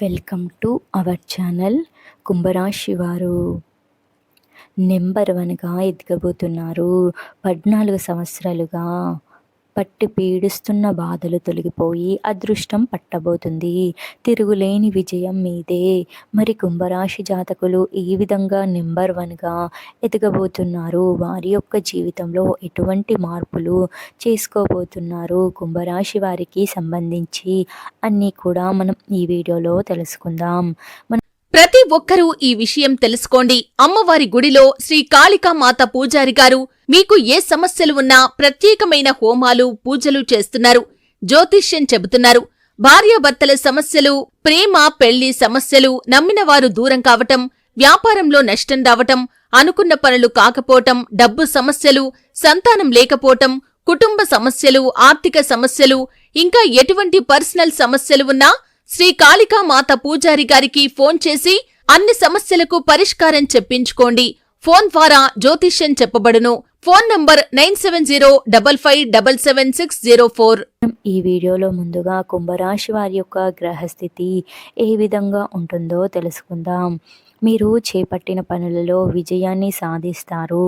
Welcome to our channel కుంభరాశి వారు. Number వన్గా ఎదగబోతున్నారు. పద్నాలుగు సంవత్సరాలుగా పట్టి పీడిస్తున్న బాధలు తొలగిపోయి అదృష్టం పట్టబోతుంది. తిరుగులేని విజయం మీదే. మరి కుంభరాశి జాతకులు ఈ విధంగా నెంబర్ వన్గా ఎదగబోతున్నారు? వారి యొక్క జీవితంలో ఎటువంటి మార్పులు చేసుకోబోతున్నారు? కుంభరాశి వారికి సంబంధించి అన్నీ కూడా మనం ఈ వీడియోలో తెలుసుకుందాం. మన ప్రతి ఒక్కరూ ఈ విషయం తెలుసుకోండి. అమ్మవారి గుడిలో శ్రీ కాళికామాత పూజారి గారు మీకు ఏ సమస్యలు ఉన్నా ప్రత్యేకమైన హోమాలు పూజలు చేస్తున్నారు. జ్యోతిష్యం చెబుతున్నారు. భార్యాభర్తల సమస్యలు ప్రేమ పెళ్ళి సమస్యలు నమ్మినవారు దూరం కావటం వ్యాపారంలో నష్టం రావటం అనుకున్న పనులు కాకపోవటం డబ్బు సమస్యలు సంతానం లేకపోవటం కుటుంబ సమస్యలు ఆర్థిక సమస్యలు ఇంకా ఎటువంటి పర్సనల్ సమస్యలు ఉన్నా శ్రీ కాళికామాత పూజారి గారికి ఫోన్ చేసి అన్ని సమస్యలకు పరిష్కారం చెప్పించుకోండి. ఫోన్ ద్వారా జ్యోతిష్యం చెప్పబడును. Phone number nine seven zero double five double seven six zero four. ఈ వీడియోలో ముందుగా కుంభరాశి వారి యొక్క గ్రహస్థితి ఏ విధంగా ఉంటుందో తెలుసుకుందాం. మీరు చేపట్టిన పనులలో విజయాన్ని సాధిస్తారు.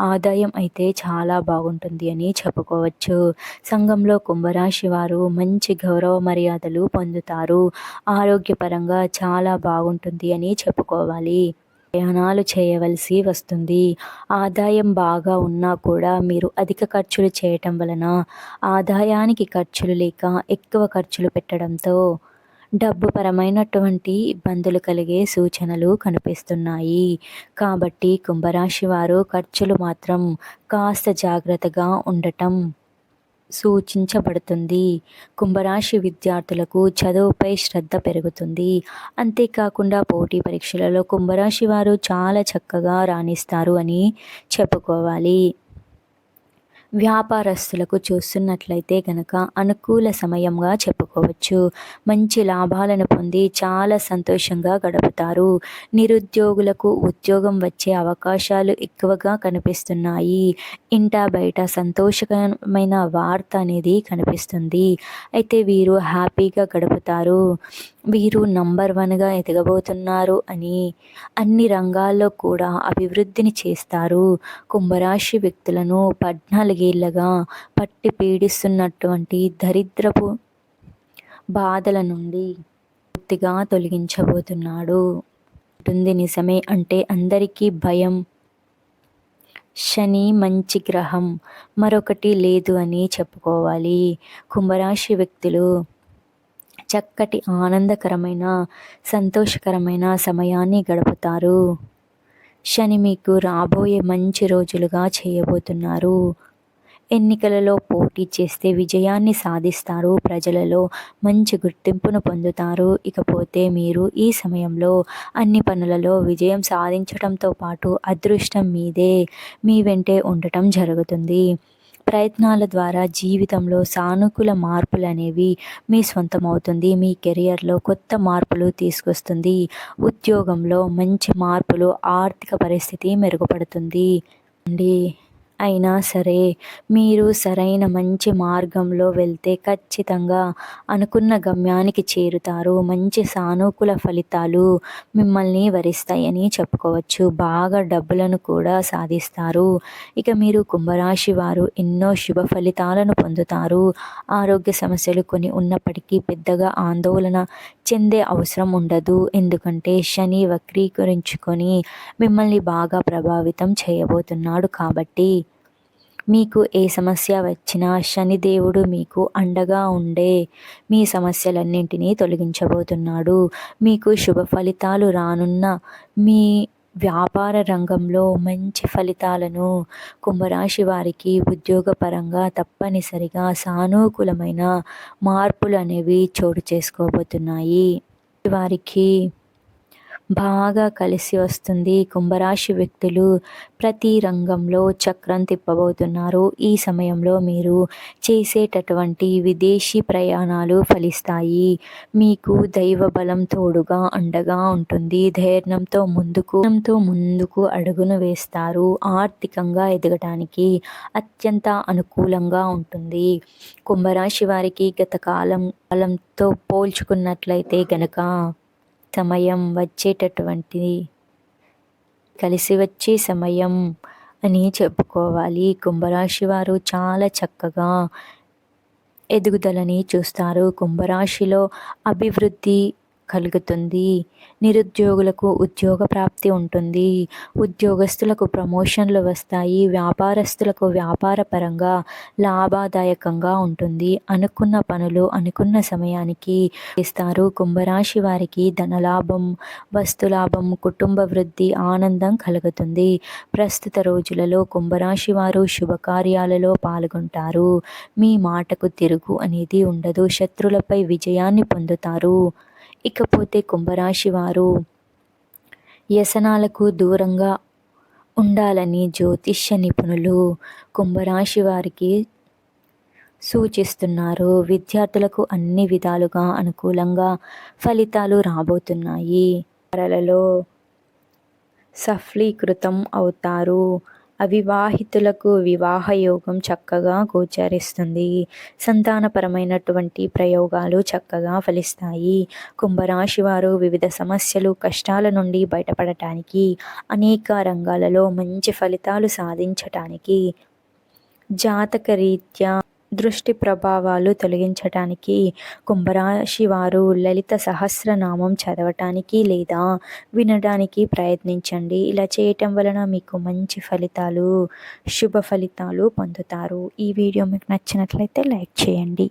ఆదాయం అయితే చాలా బాగుంటుంది అని చెప్పుకోవచ్చు. సంఘంలో కుంభరాశి వారు మంచి గౌరవ మర్యాదలు పొందుతారు. ఆరోగ్యపరంగా చాలా బాగుంటుంది అని చెప్పుకోవాలి. ప్రయాణాలు చేయవలసి వస్తుంది. ఆదాయం బాగా ఉన్నా కూడా మీరు అధిక ఖర్చులు చేయటం వలన ఆదాయానికి ఖర్చులు లేక ఎక్కువ ఖర్చులు పెట్టడంతో డబ్బు పరమైనటువంటి ఇబ్బందులు కలిగే సూచనలు కనిపిస్తున్నాయి. కాబట్టి కుంభరాశి వారు ఖర్చులు మాత్రం కాస్త జాగ్రత్తగా ఉండటం సూచించబడుతుంది. కుంభరాశి విద్యార్థులకు చదువుపై శ్రద్ధ పెరుగుతుంది. అంతేకాకుండా పోటీ పరీక్షలలో కుంభరాశి వారు చాలా చక్కగా రాణిస్తారు అని చెప్పుకోవాలి. వ్యాపారస్తులకు చూస్తున్నట్లయితే గనక అనుకూల సమయంగా చెప్పుకోవచ్చు. మంచి లాభాలను పొంది చాలా సంతోషంగా గడుపుతారు. నిరుద్యోగులకు ఉద్యోగం వచ్చే అవకాశాలు ఎక్కువగా కనిపిస్తున్నాయి. ఇంటా బయట సంతోషకరమైన వార్త అనేది కనిపిస్తుంది. అయితే వీరు హ్యాపీగా గడుపుతారు. వీరు నంబర్ వన్గా ఎదగబోతున్నారు అని అన్ని రంగాల్లో కూడా అభివృద్ధిని చేస్తారు. కుంభరాశి వ్యక్తులను పద్నాలుగేళ్ళగా పట్టి పీడిస్తున్నటువంటి దరిద్రపు బాధల నుండి పూర్తిగా తొలగించబోతున్నాడు. ఉంటుంది నిజమే అంటే అందరికీ భయం. శని మంచి గ్రహం. మరొకటి లేదు అని చెప్పుకోవాలి. కుంభరాశి వ్యక్తులు చక్కటి ఆనందకరమైన సంతోషకరమైన సమయాన్ని గడుపుతారు. శని మీకు రాబోయే మంచి రోజులుగా చేయబోతున్నారు. ఎన్నికలలో పోటీ చేస్తే విజయాన్ని సాధిస్తారు. ప్రజలలో మంచి గుర్తింపును పొందుతారు. ఇకపోతే మీరు ఈ సమయంలో అన్ని పనులలో విజయం సాధించడంతో పాటు అదృష్టం మీదే మీ వెంటే ఉండటం జరుగుతుంది. ప్రయత్నాల ద్వారా జీవితంలో సానుకూల మార్పులు అనేవి మీ సొంతమవుతుంది మీ కెరియర్లో కొత్త మార్పులు తీసుకొస్తుంది. ఉద్యోగంలో మంచి మార్పులు ఆర్థిక పరిస్థితి మెరుగుపడుతుంది. అండి. అయినా సరే మీరు సరైన మంచి మార్గంలో వెళ్తే ఖచ్చితంగా అనుకున్న గమ్యానికి చేరుతారు. మంచి సానుకూల ఫలితాలు మిమ్మల్ని వరిస్తాయని చెప్పుకోవచ్చు. బాగా డబ్బులను కూడా సాధిస్తారు. ఇక మీరు కుంభరాశి వారు ఎన్నో శుభ ఫలితాలను పొందుతారు. ఆరోగ్య సమస్యలు కొన్ని ఉన్నప్పటికీ పెద్దగా ఆందోళన చెందే అవసరం ఉండదు. ఎందుకంటే శని వక్రీకరించుకొని మిమ్మల్ని బాగా ప్రభావితం చేయబోతున్నాడు కాబట్టి మీకు ఏ సమస్య వచ్చినా శనిదేవుడు మీకు అండగా ఉండే మీ సమస్యలన్నింటినీ తొలగించబోతున్నాడు. మీకు శుభ ఫలితాలు రానున్న మీ వ్యాపార రంగంలో మంచి ఫలితాలను కుంభరాశి వారికి ఉద్యోగపరంగా తప్పనిసరిగా సానుకూలమైన మార్పులు అనేవి చోటు చేసుకోబోతున్నాయి. వారికి బాగా కలిసి వస్తుంది. కుంభరాశి వ్యక్తులు ప్రతి రంగంలో చక్రం తిప్పబోతున్నారు. ఈ సమయంలో మీరు చేసేటటువంటి విదేశీ ప్రయాణాలు ఫలిస్తాయి. మీకు దైవ బలం తోడుగా అండగా ఉంటుంది. ధైర్యంతో ముందుకు ముందుకు అడుగును వేస్తారు. ఆర్థికంగా ఎదగటానికి అత్యంత అనుకూలంగా ఉంటుంది. కుంభరాశి వారికి గత కాలం కాలంతో పోల్చుకున్నట్లయితే గనక సమయం వచ్చేటటువంటిది. కలిసి వచ్చే సమయం అని చెప్పుకోవాలి. కుంభరాశి వారు చాలా చక్కగా ఎదుగుదలని చూస్తారు. కుంభరాశిలో అభివృద్ధి కలుగుతుంది. నిరుద్యోగులకు ఉద్యోగ ప్రాప్తి ఉంటుంది. ఉద్యోగస్తులకు ప్రమోషన్లు వస్తాయి. వ్యాపారస్తులకు వ్యాపార పరంగా లాభదాయకంగా ఉంటుంది. అనుకున్న పనులు అనుకున్న సమయానికి ఇస్తారు. కుంభరాశి వారికి ధనలాభం వస్తులాభం కుటుంబ వృద్ధి ఆనందం కలుగుతుంది. ప్రస్తుత రోజులలో కుంభరాశి వారు శుభకార్యాలలో పాల్గొంటారు. మీ మాటకు తిరుగు అనేది ఉండదు. శత్రులపై విజయాన్ని పొందుతారు. ఇకపోతే కుంభరాశి వారు వ్యసనాలకు దూరంగా ఉండాలని జ్యోతిష్య నిపుణులు కుంభరాశి వారికి సూచిస్తున్నారు. విద్యార్థులకు అన్ని విధాలుగా అనుకూలంగా ఫలితాలు రాబోతున్నాయి. త్వరలలో సఫలీకృతం అవుతారు. అవివాహితులకు వివాహ యోగం చక్కగా గోచరిస్తుంది. సంతానపరమైనటువంటి ప్రయోగాలు చక్కగా ఫలిస్తాయి. కుంభరాశి వారు వివిధ సమస్యలు కష్టాల నుండి బయటపడటానికి అనేక రంగాలలో మంచి ఫలితాలు సాధించటానికి జాతకరీత్యా దృష్టి ప్రభావాలు తొలగించటానికి కుంభరాశి వారు లలిత సహస్రనామం చదవటానికి లేదా వినడానికి ప్రయత్నించండి. ఇలా చేయటం వలన మీకు మంచి ఫలితాలు శుభ ఫలితాలు పొందుతారు. ఈ వీడియో మీకు నచ్చినట్లయితే లైక్ చేయండి.